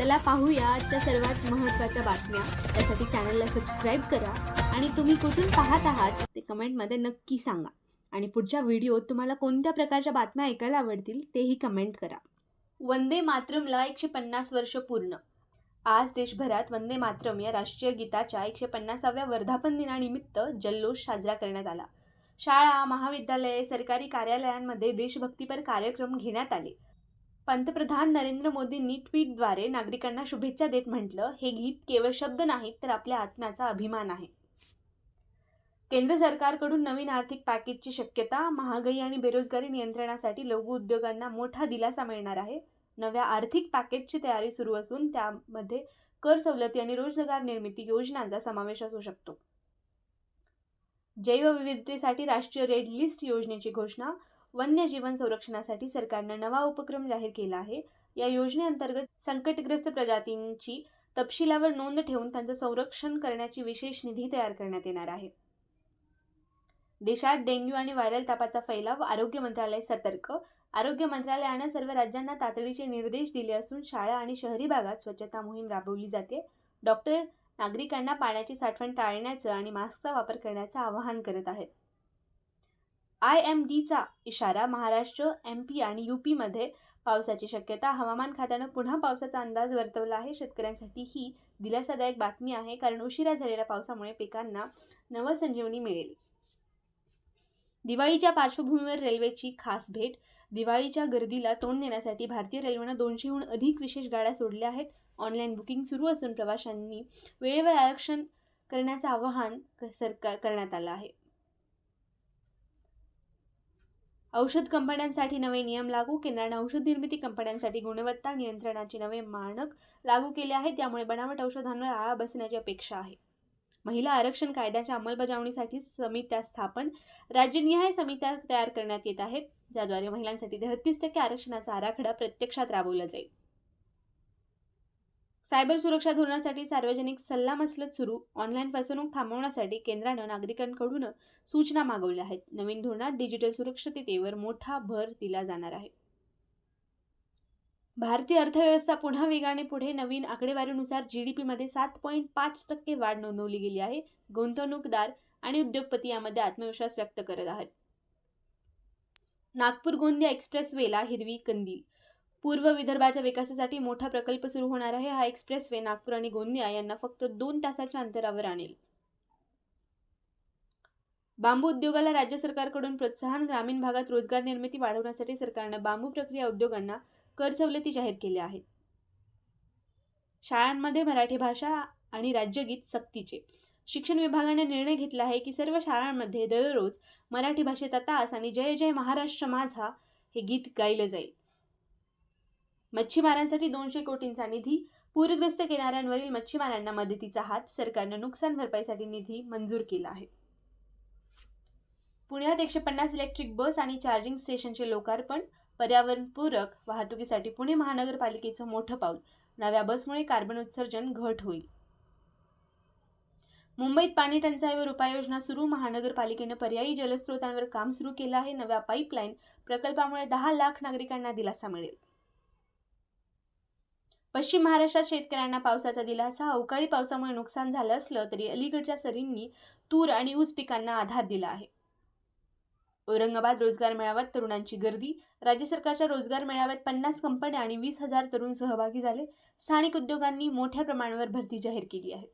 चला पाहूया आजच्या सर्वात महत्त्वाच्या बातम्या. त्यासाठी चॅनलला सबस्क्राईब करा आणि तुम्ही कुठून पाहत आहात ते कमेंटमध्ये नक्की सांगा. आणि पुढच्या व्हिडिओत तुम्हाला कोणत्या प्रकारच्या बातम्या ऐकायला आवडतील तेही कमेंट करा. वंदे मातरमला एकशे पन्नास वर्ष पूर्ण. आज देशभरात वंदे मातरम या राष्ट्रीय गीताच्या एकशे पन्नासाव्या वर्धापन दिनानिमित्त जल्लोष साजरा करण्यात आला. शाळा महाविद्यालये सरकारी कार्यालयांमध्ये देशभक्तीपर कार्यक्रम घेण्यात आले. पंतप्रधान नरेंद्र मोदींनी ट्विटद्वारे नागरिकांना शुभेच्छा देत म्हटलं हे गीत केवळ शब्द नाहीत तर आपल्या आत्म्याचा अभिमान आहे. केंद्र सरकारकडून नवीन आर्थिक पॅकेजची शक्यता महागाई आणि बेरोजगारी नियंत्रणासाठी लघु उद्योगांना मोठा दिलासा मिळणार आहे. नव्या आर्थिक पॅकेजची तयारी सुरू असून त्यामध्ये कर सवलती आणि रोजगार निर्मिती योजनांचा समावेश असू शकतो. जैवविविधतेसाठी राष्ट्रीय रेड लिस्ट योजनेची घोषणा वन्यजीवन संरक्षणासाठी सरकारनं नवा उपक्रम जाहीर केला आहे. या योजनेअंतर्गत संकटग्रस्त प्रजातींची तपशिलावर नोंद ठेवून त्यांचं संरक्षण करण्याची विशेष निधी तयार करण्यात येणार आहे. देशात डेंग्यू आणि व्हायरल तापाचा फैलाव आरोग्य मंत्रालय सतर्क. आरोग्य मंत्रालयानं सर्व राज्यांना तातडीचे निर्देश दिले असून शाळा आणि शहरी भागात स्वच्छता मोहीम राबवली जाते. डॉक्टर नागरिकांना पाण्याची साठवण टाळण्याचं आणि मास्कचा वापर करण्याचं आवाहन करत आहेत. आय एम डीचा इशारा महाराष्ट्र एम पी आणि यू पीमध्ये पावसाची शक्यता. हवामान खात्यानं पुन्हा पावसाचा अंदाज वर्तवला आहे. शेतकऱ्यांसाठी ही दिलासादायक बातमी आहे. कारण उशिरा झालेल्या पावसामुळे पिकांना नवसंजीवनी मिळेल. दिवाळीच्या पार्श्वभूमीवर रेल्वेची खास भेट. दिवाळीच्या गर्दीला तोंड देण्यासाठी भारतीय रेल्वेनं दोनशेहून अधिक विशेष गाड्या सोडल्या आहेत. ऑनलाईन बुकिंग सुरू असून प्रवाशांनी वेळेवर आरक्षण करण्याचं आवाहन क- सरकार करण्यात आलं आहे. औषध कंपन्यांसाठी नवे नियम लागू केंद्राने औषध निर्मिती कंपन्यांसाठी गुणवत्ता नियंत्रणाचे नवे मानक लागू केले आहेत. त्यामुळे बनावट औषधांवर आळा बसण्याची अपेक्षा आहे. महिला आरक्षण कायद्याच्या अंमलबजावणीसाठी समित्या स्थापन राज्यनिहाय समित्या तयार करण्यात येत आहेत. ज्याद्वारे महिलांसाठी तेहतीस टक्के आरक्षणाचा आराखडा प्रत्यक्षात राबवला जाईल. सायबर सुरक्षा धोरणासाठी सार्वजनिक सल्लामसलत सुरू ऑनलाईन फसवणूक थांबवण्यासाठी केंद्रानं नागरिकांकडून सूचना मागवल्या आहेत. नवीन धोरणात डिजिटल सुरक्षिततेवर मोठा भर दिला जाणार आहे. भारतीय अर्थव्यवस्था पुन्हा वेगाने पुढे नवीन आकडेवारीनुसार जी डी पीमध्ये सात पॉईंट पाच टक्के वाढ नोंदवली गेली आहे. गुंतवणूकदार आणि उद्योगपती यामध्ये आत्मविश्वास व्यक्त करत आहेत. नागपूर गोंदिया एक्सप्रेसवेला हिरवी कंदील पूर्व विदर्भाच्या विकासासाठी मोठा प्रकल्प सुरू होणार आहे. हा एक्सप्रेसवे नागपूर आणि गोंदिया यांना फक्त दोन तासाच्या अंतरावर आणेल. बांबू उद्योगाला राज्य सरकारकडून प्रोत्साहन ग्रामीण भागात रोजगार निर्मिती वाढवण्यासाठी सरकारनं बांबू प्रक्रिया उद्योगांना कर सवलती जाहीर केल्या आहेत. शाळांमध्ये मराठी भाषा आणि राज्यगीत सक्तीचे. शिक्षण विभागाने निर्णय घेतला आहे की सर्व शाळांमध्ये दररोज मराठी भाषेचा तास आणि जय जय महाराष्ट्र माझा हे गीत गायलं जाईल. मच्छीमारांसाठी दोनशे कोटींचा निधी पूरग्रस्त किनाऱ्यांवरील मच्छीमारांना मदतीचा हात सरकारनं नुकसान भरपाईसाठी निधी मंजूर केला आहे. पुण्यात एकशे पन्नास इलेक्ट्रिक बस आणि चार्जिंग स्टेशनचे लोकार्पण पर्यावरणपूरक वाहतुकीसाठी पुणे महानगरपालिकेचं मोठं पाऊल नव्या बसमुळे कार्बन उत्सर्जन घट होईल. मुंबईत पाणी टंचाईवर उपाययोजना सुरू महानगरपालिकेनं पर्यायी जलस्रोतांवर काम सुरू केलं आहे नव्या पाईपलाईन प्रकल्पामुळे दहा लाख नागरिकांना दिलासा मिळेल. पश्चिम महाराष्ट्रात शेतकऱ्यांना पावसाचा दिलासा अवकाळी पावसामुळे नुकसान झालं असलं तरी अलीकडच्या सरींनी तूर आणि ऊस पिकांना आधार दिला आहे. औरंगाबाद रोजगार मेळाव्यात तरुणांची गर्दी राज्य सरकारच्या रोजगार मेळाव्यात पन्नास कंपन्या आणि वीस हजार तरुण सहभागी झाले. स्थानिक उद्योगांनी मोठ्या प्रमाणावर भरती जाहीर केली आहे.